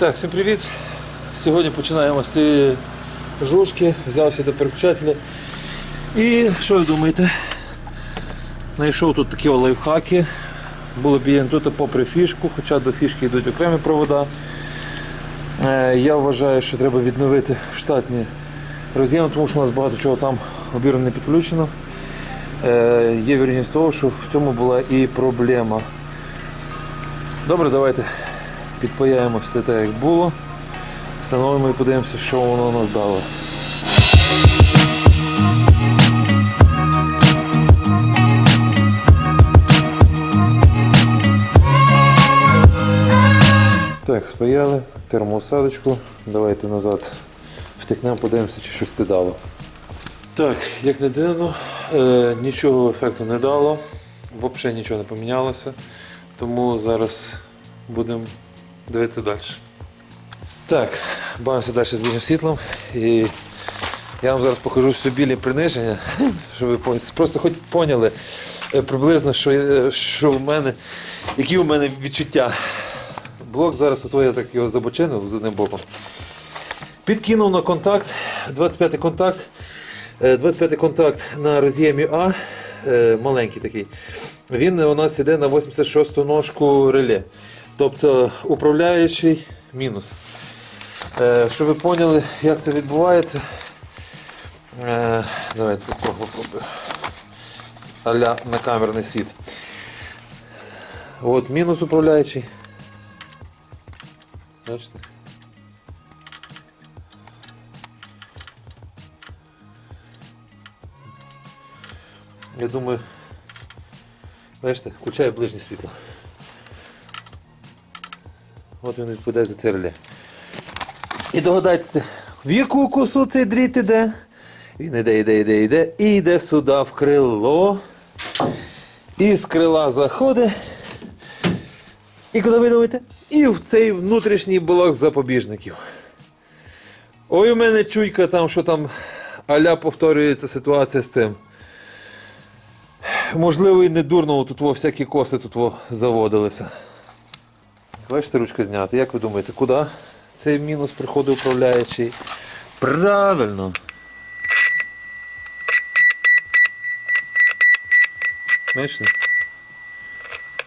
Так, всім привіт. Сьогодні починаємо з цієї жужки, взявся до переключателя. І що ви думаєте? Знайшов тут такі лайфхаки. Було б тут попри фішку, хоча до фішки йдуть окремі провода. Е, Я вважаю, що треба відновити штатні роз'єми, тому що у нас багато чого там обірно не підключено. Е, Є вірність того, що в цьому була і проблема. Добре, давайте підпаяємо все так, як було. Встановимо і подивимося, що воно нас дало. Так, спаяли термоусадочку. Давайте назад втикнемо, подивимося, чи щось це дало. Так, як не дивно, е, нічого ефекту не дало, взагалі нічого не помінялося. Тому зараз будемо дивитися далі. Так, бавимося далі з більшим світлом. І я вам зараз покажу все білі приниження, щоб ви просто хоч поняли е, приблизно, що, е, що в мене, які у мене відчуття. Блок зараз от я так його забочинив з одним боком. Підкинув на контакт, 25 контакт. Е, 25 контакт на роз'ємі А, е, маленький такий. Він у нас іде на 86-ту ножку реле. Тобто управляючий мінус. Е, Щоб ви поняли, як це відбувається. Е, Давайте попробую. Аля на камерний світ. От мінус управляючий. Бачите? Я думаю, бачите, включаю ближнє світло. От він відповідає за це реле. І догадайтеся, в яку косу цей дріт іде. Він іде, іде, іде, іде, і йде сюди в крило. І з крила заходить. І куди ви думаєте? І в цей внутрішній блок запобіжників. Ой, у мене чуйка там, що там аля повторюється ситуація з тим. Можливо, і не дурно тут во всякі коси тут во заводилися. Бачите, ручка знята. Як ви думаєте, куди цей мінус приходить управляючий? Правильно. Бачите?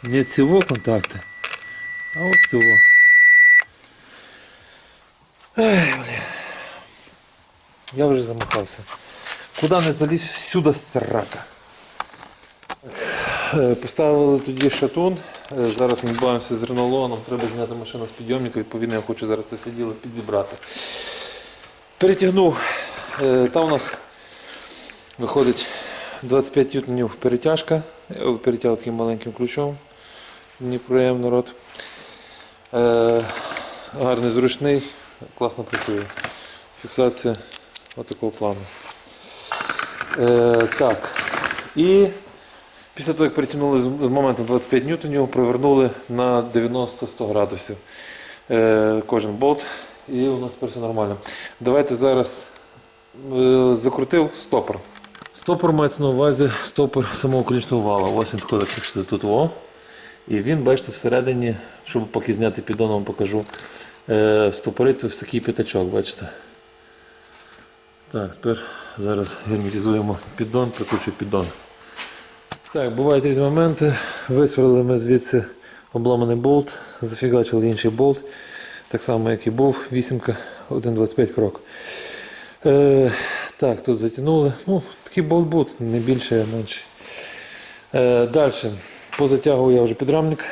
Не цього контакта, а от цього. Ей, блін. Я вже замахався. Куди не заліз, всюди срака. Е, Поставили тоді шатун. Е, Зараз ми бавимося з ренолоном, треба зняти машину з підйомника, відповідно я хочу зараз це все діло підзібрати. Перетягнув. Е, Там у нас виходить 25 ньютонів перетяжка. Я перетягав таким маленьким ключом. Мені. Е, Гарний зручний, класно працює. Фіксація отакого плану. Е, так. І Після того, як перетягнули з з моменту 25 ньютонів, провернули на 90-100 градусів е, кожен болт, і у нас тепер все нормально. Давайте зараз е, закрутив стопор. Стопор мається на увазі стопор самого колічного вала. Ось він тако закручується тут. О. І він, бачите, всередині, щоб поки зняти піддон, вам покажу, е, стопориться ось такий п'ятачок, бачите. Так, тепер зараз герметизуємо піддон, прикручую піддон. Так, бувають різні моменти. Висверлили ми звідси обламаний болт, зафігачили інший болт. Так само, як і був, вісімка, 1,25 крок. Е, так, тут затягнули. Ну, такий болт був, не більше, а менше. Е, далі. Позатягував я вже підрамник.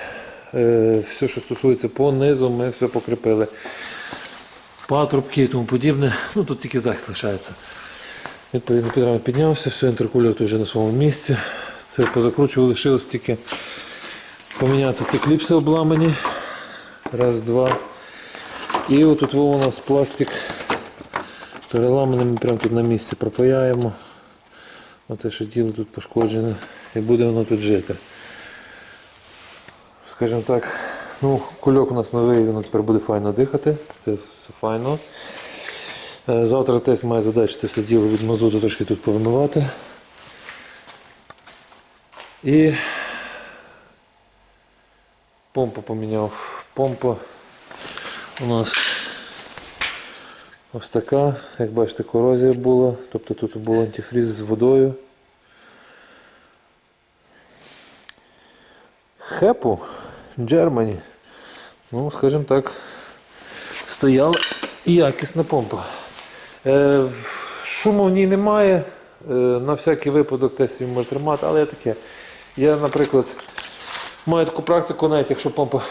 Е, все, що стосується по низу, ми все покріпили. Патрубки і тому подібне. Ну, тут тільки захист лишається. Відповідно, підрамник піднявся, все, інтеркулер вже на своєму місці. Це позакручували, лишилось тільки поміняти ці кліпси обламані. Раз, два. І отут у нас пластик переламаний, ми прямо тут на місці пропаяємо. Оце що діло тут пошкоджене і буде воно тут жити. Скажімо так, ну, кульок у нас новий, воно тепер буде файно дихати. Це все файно. Е, Завтра тест має задачу це все діло від мазуту трошки тут повимивати. І помпу поміняв. Помпа у нас ось така, як бачите, корозія була. Тобто тут був антифріз з водою. Хепу Germany. Ну, скажімо так, стояла якісна помпа. Е, шуму в ній немає. Е, на всякий випадок тест він може тримати, але я таке. Я, наприклад, маю таку практику, навіть якщо помпа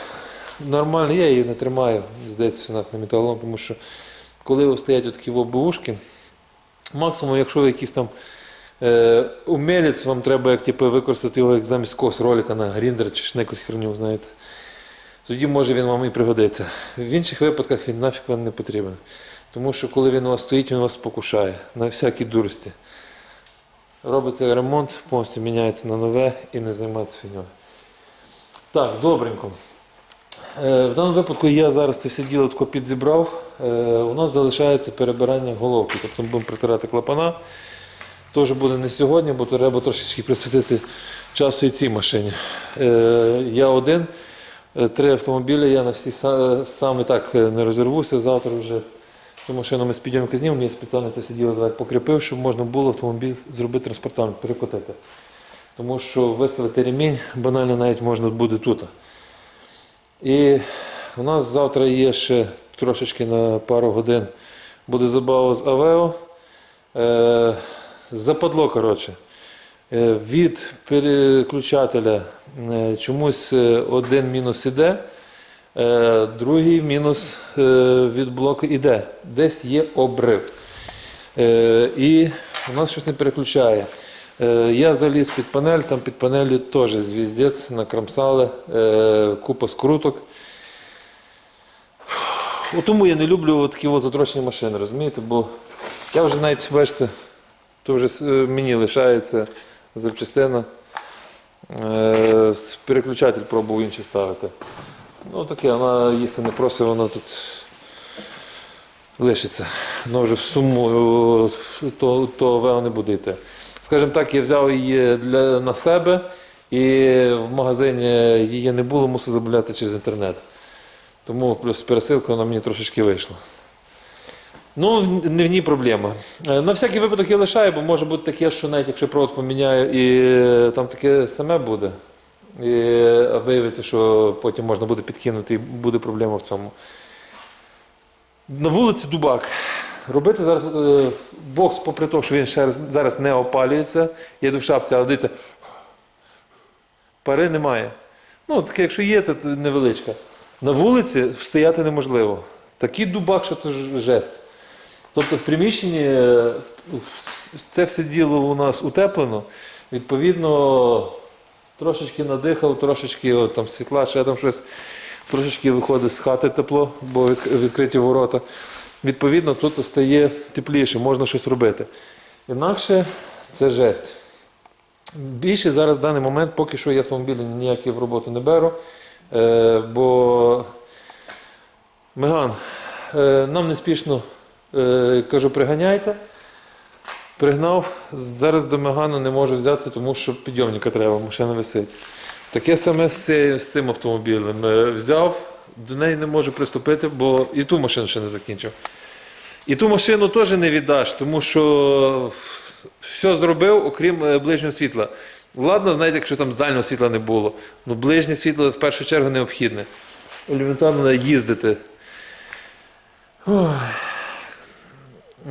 нормальна, я її не тримаю, здається, на металолом, тому що коли стоять такі ОБУшки, максимум, якщо ви якийсь там е, умелець, вам треба як, типу, використати його як замість когось ролика на гріндер чи на якусь херню, знаєте. Тоді може він вам і пригодиться. В інших випадках він нафіг вам не потрібен. Тому що коли він у вас стоїть, він вас спокушає на всякі дурості. Робиться ремонт, повністю міняється на нове і не займається фігньою. Так, добренько. Е, В даному випадку я зараз це все діло тако підзібрав. Е, У нас залишається перебирання головки. Тобто ми будемо протирати клапана. Теж буде не сьогодні, бо треба трошечки присвятити часу і цій машині. Е, Я один, три автомобілі, я на всі сам і так не розірвуся. Завтра вже цю машину ми з підйомки знімемо. Я спеціально це все діло покріпив, щоб можна було автомобіль зробити транспортабельним, перекотити. Тому що виставити ремінь банально навіть можна буде тут. І у нас завтра є ще трошечки на пару годин буде забава з Авео. Е, западло, коротше. Е, від переключателя е, чомусь е, один мінус іде, другий мінус е, від блоку іде. Десь є обрив. Е, і у нас щось не переключає. Е, я заліз під панель, там під панелі теж звіздець, накрамсали, е, купа скруток. От Тому я не люблю такі от задрочені машини, розумієте? Бо я вже навіть, бачите, то вже е, мені лишається запчастина. Е, Переключатель пробував інший ставити. Ну таке, вона їсти не просить, вона тут лишиться. Воно вже в суму е, то, то ВЕО не буде йти. Скажімо так, я взяв її для, на себе і в магазині її не було, мусив замовляти через інтернет. Тому плюс пересилка вона мені трошечки вийшла. Ну, не в ній проблема. Е, На всякий випадок я лишаю, бо може бути таке, що навіть якщо провод поміняю, і е, там таке саме буде. І виявиться, що потім можна буде підкинути і буде проблема в цьому. На вулиці Дубак. Робити зараз е, бокс, попри те, що він ще раз- зараз не опалюється, я йду шапці, але дивіться, пари немає. Ну, таке, якщо є, то невеличка. На вулиці стояти неможливо. Такий дубак, що це жесть. Тобто в приміщенні е, це все діло у нас утеплено. Відповідно, трошечки надихав, трошечки от, там, світла, ще там щось, трошечки виходить з хати тепло, бо від- відкриті ворота. Відповідно, тут стає тепліше, можна щось робити. Інакше це жесть. Більше зараз в даний момент, поки що я автомобілі ніякі в роботу не беру, е, бо Меган, е, нам не спішно, е, кажу, приганяйте. Пригнав, зараз до Мегана не можу взятися, тому що підйомника треба, машина висить. Таке саме з, цим автомобілем. Е, Взяв, до неї не можу приступити, бо і ту машину ще не закінчив. І ту машину теж не віддаш, тому що все зробив, окрім е, ближнього світла. Ладно, знаєте, якщо там дальнього світла не було. Ну, ближнє світло в першу чергу необхідне. Елементарно їздити. Ой.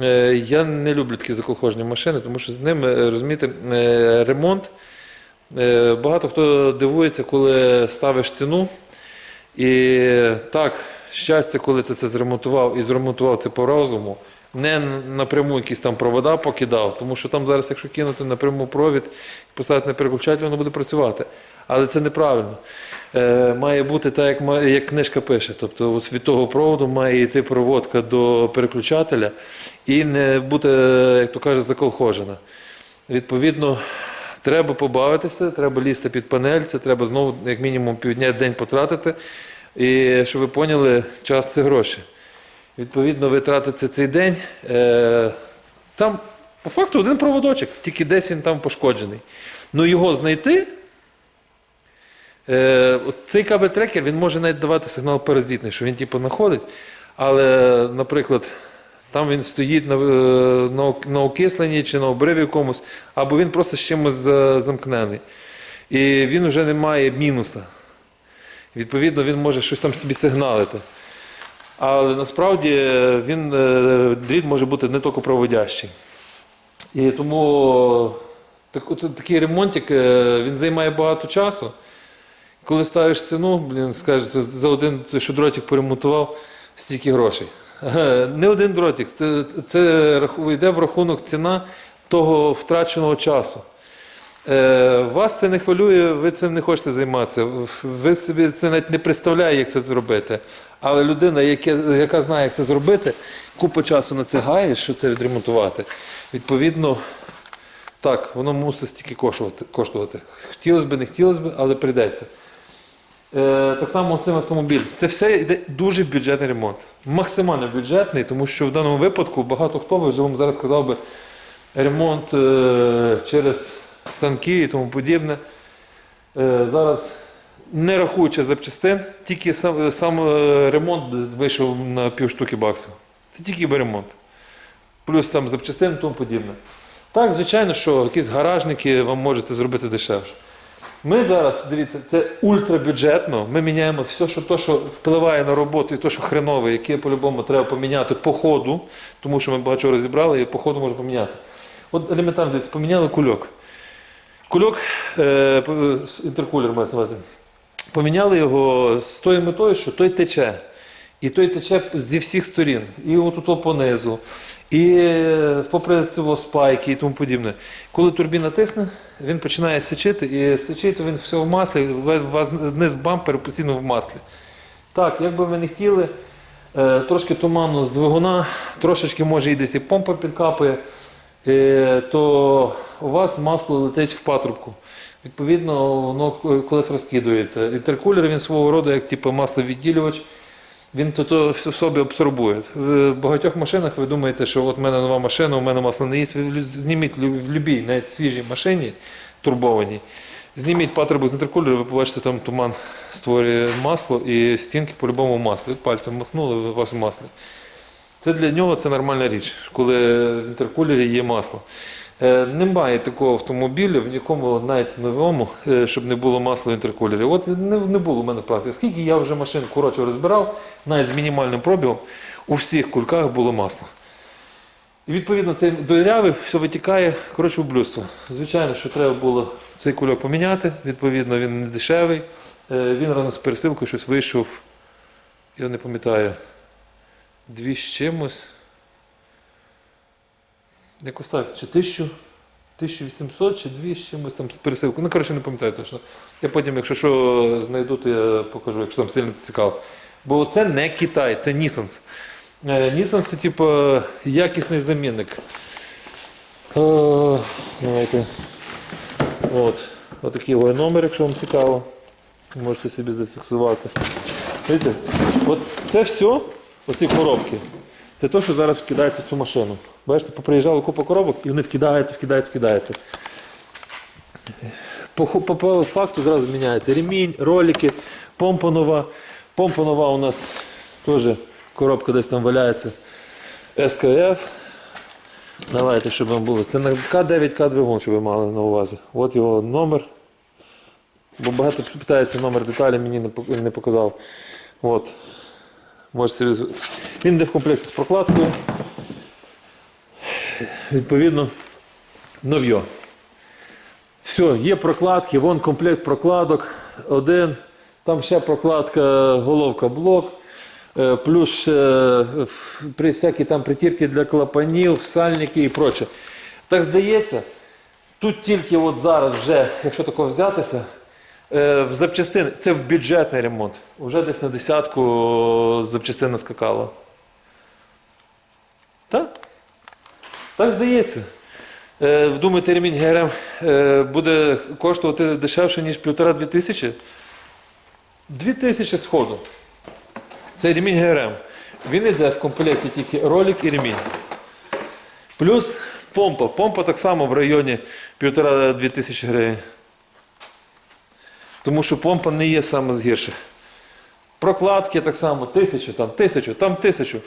Е, Я не люблю такі заколхожені машини, тому що з ними, е, розумієте, е, ремонт. Багато хто дивується, коли ставиш ціну. І так, щастя, коли ти це зремонтував і зремонтував це по розуму, не напряму якісь там провода покидав, тому що там зараз, якщо кинути напряму провід і поставити на переключатель, воно буде працювати. Але це неправильно. Е, має бути так, як, як книжка пише. Тобто от від того проводу має йти проводка до переключателя і не бути, як то кажуть, заколхожена. Відповідно, треба побавитися, треба лізти під панель, це треба знову, як мінімум, півдня день потратити. І щоб ви поняли, час це гроші. Відповідно, ви тратите цей день. Е, там, по факту, один проводочок, тільки десь він там пошкоджений. Ну його знайти цей кабель-трекер він може навіть давати сигнал паразитний, що він типу знаходить, але, наприклад, там він стоїть на, е, на, на окисленні чи на обриві якомусь, або він просто з чимось замкнений. І він вже не має мінуса. Відповідно, він може щось там собі сигналити. Але насправді е, він, е, дріт може бути не тільки проводящий. І тому так, такий ремонтик е, він займає багато часу. Коли ставиш ціну, блін, скажеш, за один що дротик поремонтував, стільки грошей. Не один дротик, це, це йде в рахунок ціна того втраченого часу. Е, Вас це не хвилює, ви цим не хочете займатися. Ви собі це навіть не представляєте, як це зробити. Але людина, яка, яка знає, як це зробити, купу часу на це гає, що це відремонтувати. Відповідно, так, воно мусить стільки коштувати. коштувати. Хотілося б, не хотілося б, але прийдеться. Е, так само з цим автомобіль. Це все йде дуже бюджетний ремонт. Максимально бюджетний, тому що в даному випадку багато хто вам зараз сказав би ремонт е, через станки і тому подібне. Е, зараз не рахуючи запчастин, тільки сам, сам ремонт вийшов на півштуки баксів. Це тільки би ремонт. Плюс там запчастин і тому подібне. Так, звичайно, що якісь гаражники вам можуть це зробити дешевше. Ми зараз, дивіться, це ультрабюджетно. Ми міняємо все, що, то, що впливає на роботу, і те, що хренове, яке по-любому треба поміняти по ходу, тому що ми багато розібрали і по ходу можна поміняти. От елементарно дивіться, поміняли кульок. Кульок, е, інтеркулер мається увазі. Поміняли його з тою метою, що той тече. І той тече зі всіх сторін. І отут понизу, і е, попри цього спайки і тому подібне. Коли турбіна тисне, він починає сичити, і сичить він все в маслі, весь у вас низ бампер постійно в маслі. Так, як би не хотіли, е, трошки туманно з двигуна, трошечки може і десь і помпа підкапає, е, то у вас масло летить в патрубку. Відповідно, воно колись розкидується. Інтеркулер він свого роду, як типу, масловідділювач, він то, то в собі абсорбує. В багатьох машинах ви думаєте, що от в мене нова машина, у мене масло не. Ви зніміть в будь-якій, навіть свіжій машині, турбованій, зніміть патрубок з інтеркулера, ви побачите, там туман створює масло і стінки по-любому маслі. Пальцем махнули, у вас в маслі. Це для нього це нормальна річ, коли в інтеркулері є масло. Е, Немає такого автомобіля, в якому навіть новому, е, щоб не було масла в. От не, було в мене в праці. Скільки я вже машин коротше розбирав, навіть з мінімальним пробігом, у всіх кульках було масло. І відповідно цей дирявий все витікає коротше, в блюдство. Звичайно, що треба було цей кульок поміняти, відповідно, він не дешевий. Е, Він разом з пересилкою щось вийшов, я не пам'ятаю, дві з чимось. Якось так, чи 1000, 1800, чи 2 з чимось там з пересилкою. Ну, коротше, не пам'ятаю точно. Я потім, якщо що знайду, то я покажу, якщо там сильно цікаво. Бо це не Китай, це Нісанс. Нісанс це, типу, якісний замінник. О, давайте. От. Отакий його номер, якщо вам цікаво. Можете собі зафіксувати. Видите? От це все, оці коробки. Це те, що зараз вкидається в цю машину. Бачите, поприїжджала купа коробок і вони вкидаються, вкидаються, вкидаються. По, по, по факту зразу міняється ремінь, ролики, помпа нова. Помпа нова у нас теж коробка десь там валяється. СКФ. Давайте, щоб вам було. Це на К9К двигун, щоб ви мали на увазі. От його номер. Бо багато питається номер деталі, мені не показав. От. Можете Він йде в комплекті з прокладкою. Відповідно, нов'йо. Все, є прокладки, вон комплект прокладок. Один. Там ще прокладка, головка блок. е, Плюс ще, е, при всякі там притірки для клапанів, сальники і проче. Так здається, тут тільки от зараз вже, якщо тако взятися, е, в запчастини, це в бюджетний ремонт. Уже десь на десятку запчастин наскакало. Так? Так здається. Е, Вдумайте, ремінь ГРМ е, буде коштувати дешевше, ніж півтора-дві тисячі. Дві тисячі сходу. Це ремінь ГРМ. Він йде в комплекті тільки ролик і ремінь. Плюс помпа. Помпа так само в районі півтора-дві тисячі гривень. Тому що помпа не є саме з гірших. Прокладки так само, тисячу, там тисячу, там тисячу.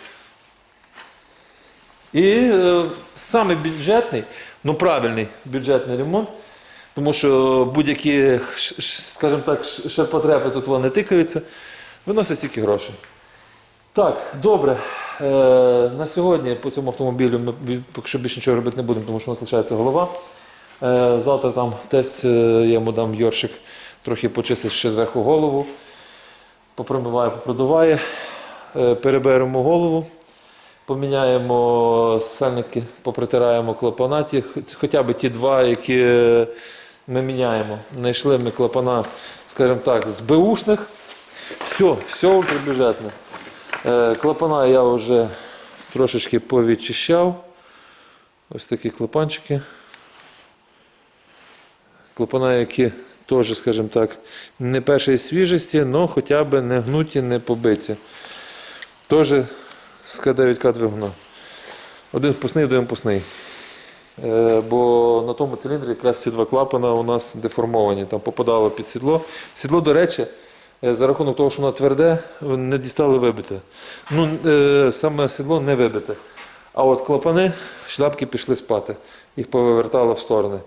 І е, саме бюджетний, ну правильний бюджетний ремонт, тому що будь-які, скажімо так, ш- тут вони тикаються, виносять стільки грошей. Так, добре. Е, на сьогодні по цьому автомобілю ми поки що більше нічого робити не будемо, тому що у нас лишається голова. Е, завтра там тест, е, я йому дам Йоршик, трохи почистить ще зверху голову, попромиває, попродуває, е, переберемо голову. Поміняємо сальники, попритираємо клапана, ті, хоча б ті два, які ми міняємо. Знайшли ми клапана, скажімо так, з Бушних. Все, все ультрабюджетне. Е, Клапана я вже трошечки повідчищав. Ось такі клапанчики. Клапана, які теж, скажімо так, не першої свіжості, але хоча б не гнуті, не побиті. Теж з К9К двигуна. Один впускний, один впускний. Е, Бо на тому циліндрі якраз ці два клапана у нас деформовані, там попадало під сідло. Сідло, до речі, е, за рахунок того, що воно тверде, не дістали вибите. Ну, е, саме сідло не вибите. А от клапани, шляпки пішли спати, їх повивертало в сторони.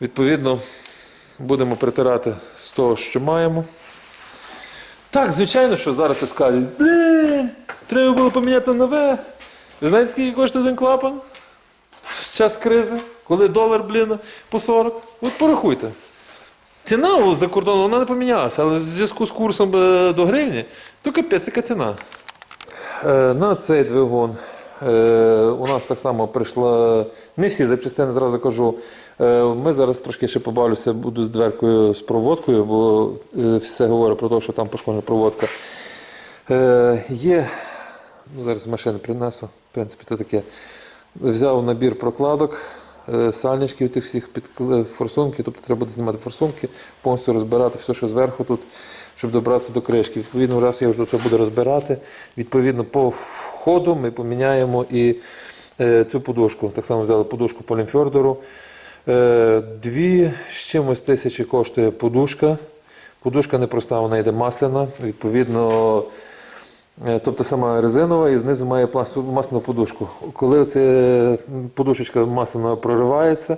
Відповідно, будемо притирати з того, що маємо. Так, звичайно, що зараз ти скажеш, блін, треба було поміняти нове. Ви знаєте, скільки коштує один клапан? В час кризи, коли долар, блін, по 40. От порахуйте. Ціна за кордоном вона не помінялася, але в зв'язку з курсом е, до гривні, то капець, яка ціна. Е, На цей двигун е, у нас так само прийшла. Не всі запчастини, зразу кажу. Ми зараз трошки ще побавлюся, буду з дверкою з проводкою, бо все говорить про те, що там пошкоджена проводка. Є, зараз з машини принесу, в принципі, це таке. Взяв набір прокладок, е, сальничків тих всіх під форсунки, тобто треба буде знімати форсунки, повністю розбирати все, що зверху тут, щоб добратися до кришки. Відповідно, раз я вже це буду розбирати, відповідно, по входу ми поміняємо і е, цю подушку. Так само взяли подушку по лімфьордеру. Е, Дві з чимось тисячі коштує подушка. Подушка непроста, вона йде масляна. Відповідно, Е, Тобто сама резинова і знизу має масляну подушку. Коли ця подушечка масляна проривається,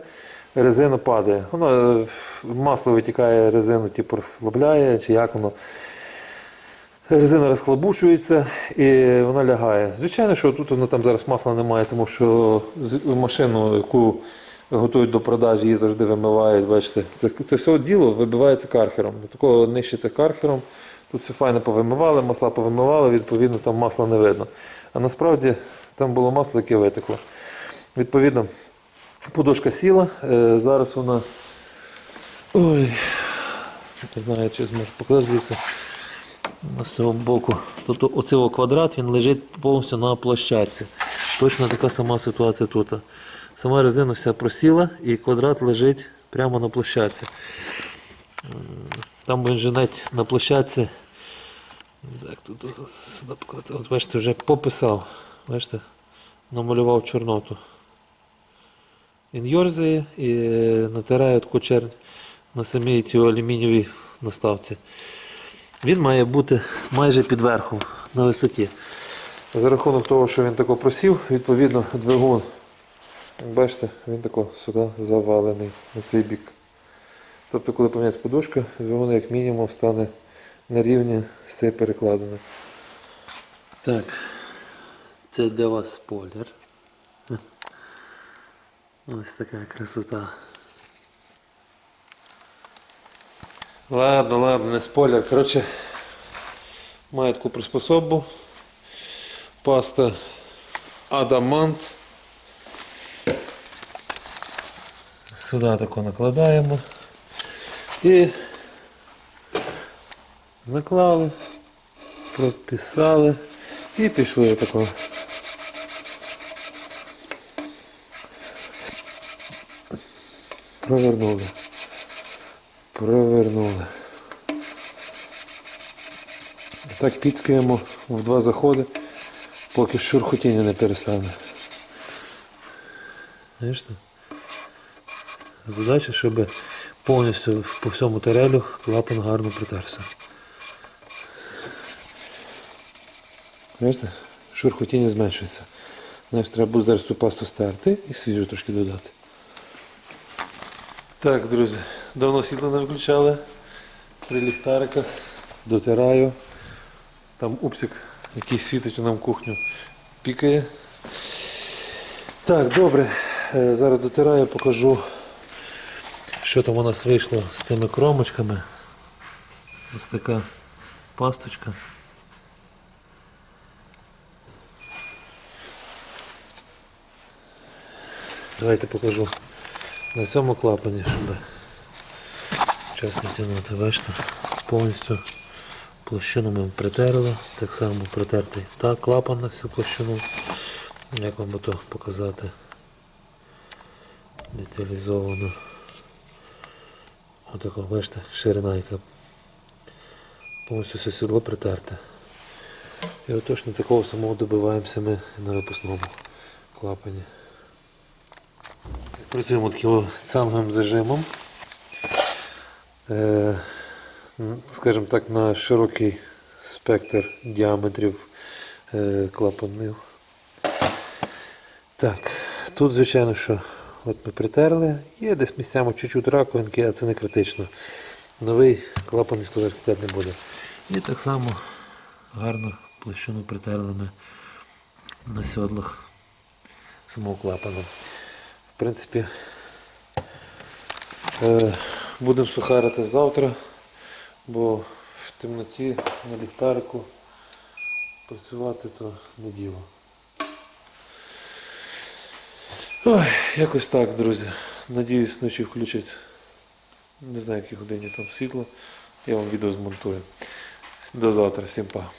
резина падає. Воно е, масло витікає, резину типу, розслабляє, чи як воно. Резина розхлабушується і вона лягає. Звичайно, що тут воно там зараз масла немає, тому що машину, яку готують до продажі, її завжди вимивають. Бачите, це, це все діло вибивається кархером. Такого нищиться кархером. Тут все файно повимивали, масла повимивали, відповідно, там масла не видно. А насправді там було масло, яке витекло. Відповідно, подушка сіла. Е, зараз вона. Ой, не знаю, чи зможу показати звідси. З цього боку. Тобто оцей квадрат він лежить повністю на площадці. Точно така сама ситуація тут. Сама резина вся просіла і квадрат лежить прямо на площадці. Там навіть на площадці. Так, тут. От бачите, вже пописав. Бачите, намалював чорноту. Він йорзає і натирає таку чернь на самій цій алюмінієвій наставці. Він має бути майже під верхом на висоті. За рахунок того, що він тако просів, відповідно, двигун, бачите, він тако сюди завалений на цей бік. Тобто, коли поміняється подушка, двигун як мінімум стане на рівні з цією перекладиною. Так, це для вас спойлер. Ось така красота. Ладно, ладно, не спойлер. Коротше, має таку приспособу. Паста Адамант. Сюди тако накладаємо. І наклали, прописали і пішли тако. Провернули. Провернули. Так піцкаємо в два заходи, поки шурхотіння не перестане. Знаєш? Задача, щоб повністю по всьому тарелю клапан гарно притерся. Бачите? Шурхотіння зменшується. Знаєш, треба буде зараз цю пасту стерти і свіжу трошки додати. Так, друзі, давно світло не виключали. При ліхтариках дотираю. Там упсик, який світить у нам кухню, пікає. Так, добре. Е, Зараз дотираю, покажу, що там у нас вийшло з тими кромочками. Ось така пасточка. Давайте покажу на цьому клапані, щоб час не тягнути. Бачите, повністю площину ми притерли, так само притертий так, клапан на всю площину. Як вам би то показати деталізовано. Отако, бачите, ширина яка повністю все сідло притерте. І от точно такого самого добиваємося ми на випускному клапані. Працюємо таким цанговим зажимом. Е, скажімо так, на широкий спектр діаметрів е, клапанів. Так, тут, звичайно, що от ми притерли, є десь місцями чуть-чуть раковинки, а це не критично. Новий клапан ніхто закріпляти не буде. І так само гарно площину притерли ми на сьодлах самого клапану. В принципі, е, будемо сухарити завтра, бо в темноті на ліхтарику працювати то не діло. Ой, якось так, друзі. Надіюсь, ночі включать. Не знаю, які годині там світло. Я вам відео змонтую. До завтра, всім па.